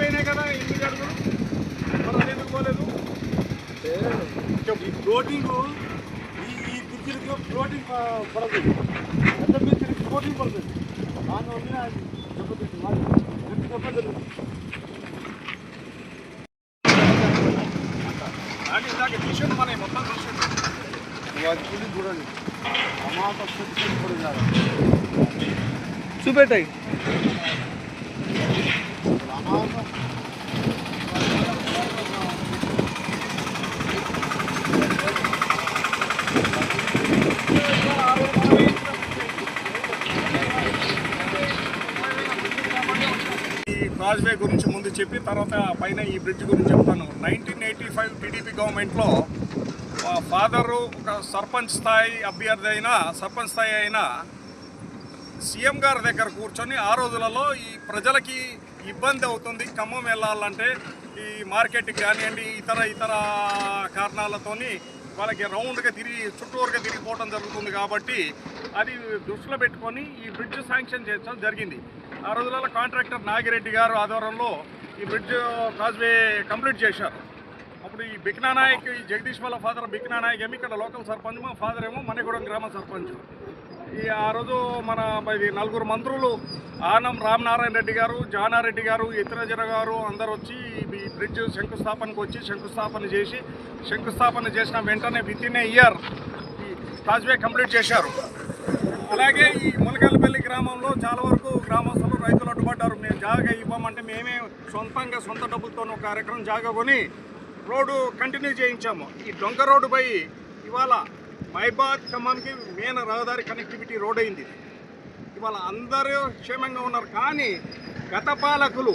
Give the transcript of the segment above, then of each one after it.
పోయినాయి కదా ఎనిమిది అడుగులు అది ఎందుకు పోలేదు? ఈ ఫ్లోటింగ్ ఈ ఈ బ్రిడ్జిలకు ఫ్లోటింగ్ పడదు. పెద్ద బ్రిడ్జికి ఫ్లోటింగ్ పడుతుంది దానివల్ల దెబ్బతింటుంది వాళ్ళు ఎంత దెబ్బతింటుంది కానీ ఇందాక తీసిండు మన మొత్తం వాటికి చూడండి. కాదు చూపెట్టాయి కాజ్వే గురించి ముందు చెప్పి తర్వాత పైన ఈ బ్రిడ్జ్ గురించి చెప్తాను. నైన్టీన్ ఎయిటీ ఫైవ్ టీడీపీ గవర్నమెంట్లో ఫాదరు ఒక సర్పంచ్ స్థాయి అభ్యర్థి అయిన సర్పంచ్ స్థాయి అయిన సీఎం గారి దగ్గర కూర్చొని ఆ రోజులలో ఈ ప్రజలకి ఇబ్బంది అవుతుంది ఖమ్మం వెళ్ళాలంటే ఈ మార్కెట్కి కానివ్వండి ఇతర ఇతర కారణాలతోని వాళ్ళకి రౌండ్గా తిరిగి చుట్టూరుగా తిరిగిపోవడం జరుగుతుంది కాబట్టి అది దృష్టిలో పెట్టుకొని ఈ బ్రిడ్జ్ శాంక్షన్ చేయడం జరిగింది. ఆ రోజులలో కాంట్రాక్టర్ నాగిరెడ్డి గారు ఆధ్వర్యంలో ఈ బ్రిడ్జ్ కాజ్వే కంప్లీట్ చేశారు. అప్పుడు ఈ బిక్నానాయక్ ఈ జగదీష్ వాళ్ళ ఫాదర్ బిక్నానాయక్ ఏమి ఇక్కడ లోకల్ సర్పంచ్ మా ఫాదర్ ఏమో మణిగూడెం గ్రామ సర్పంచ్. ఈ ఆ రోజు మన ఇది నలుగురు మంత్రులు ఆనం రామనారాయణ రెడ్డి గారు జానారెడ్డి గారు ఇతరజన గారు అందరు వచ్చి ఈ బ్రిడ్జ్ శంకుస్థాపనకు వచ్చి శంకుస్థాపన చేసి శంకుస్థాపన చేసిన వెంటనే within a year causeway complete చేశారు. అలాగే ఈ ములకల్పల్లి గ్రామంలో చాలా వరకు గ్రామస్తులు రైతులు అడ్డుపడ్డారు. మేము జాగా ఇవ్వమంటే మేమే సొంతంగా సొంత డబ్బులతో ఒక కార్యక్రమం జాగా కొని రోడ్డు కంటిన్యూ చేయించాము. ఈ డొంక రోడ్డు పై ఇవాళ మైబాద్ ఖమ్మంకి మెయిన్ రహదారి కనెక్టివిటీ రోడ్ అయింది. ఇవాళ అందరూ క్షేమంగా ఉన్నారు. కానీ గత పాలకులు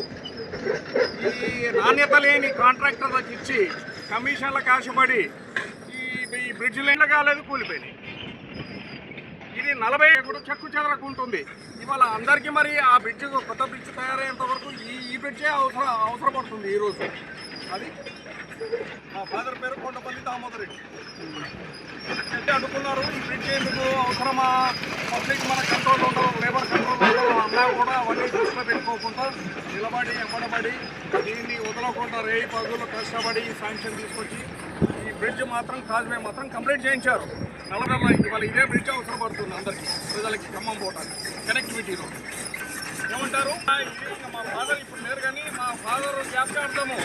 ఈ నాణ్యత లేని కాంట్రాక్టర్లకు ఇచ్చి కమిషన్లకు ఆశపడి ఈ ఈ బ్రిడ్జ్ లైన్లు కాలేదు కూలిపోయినాయి. ఇది నలభై కూడా చెక్కు చెదరకుంటుంది ఇవాళ అందరికీ మరి ఆ బ్రిడ్జ్ కొత్త బ్రిడ్జ్ తయారయ్యేంత వరకు ఈ ఈ బ్రిడ్జే అవసరం అవసరపడుతుంది ఈరోజు అది? మా ఫాదర్ పేరు కొండపల్లి దామోదర్ రెడ్డి అంటే అనుకున్నారు ఈ బ్రిడ్జ్ ఎందుకు అవసరమా? పబ్లిక్ మన కంట్రోల్ ఉండవు లేబర్ కంట్రోల్ ఉండవు అన్నా కూడా అవన్నీ దృష్టిలో పెట్టుకోకుండా నిలబడి ఎమ్మడబడి దీన్ని వదలకుండా రేయి పగులు కష్టపడి శాంక్షన్ తీసుకొచ్చి ఈ బ్రిడ్జ్ మాత్రం కాజ్వే మాత్రం కంప్లీట్ చేయించారు. నల్లగొండ ఇవాళ ఇదే బ్రిడ్జ్ అవసరపడుతుంది అందరికీ. ప్రజలకి ఖమ్మం పోవడానికి కనెక్టివిటీలో ఏమంటారు? మా ఫాదర్ ఇప్పుడు లేరు కానీ మా ఫాదర్ జ్ఞాపకార్థము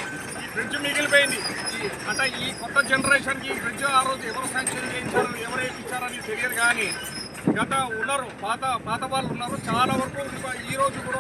ఈ బ్రిడ్జ్ మిగిలిపోయింది. ఈ అంటే ఈ కొత్త జనరేషన్కి ఈ బ్రిడ్జ్ ఆ రోజు ఎవరు శాంక్షన్ చేయించారు ఎవరు ఇచ్చారని తెలియదు కానీ గత ఉన్నారు పాత పాత వాళ్ళు ఉన్నారు చాలా వరకు ఈరోజు ఈ రోజు కూడా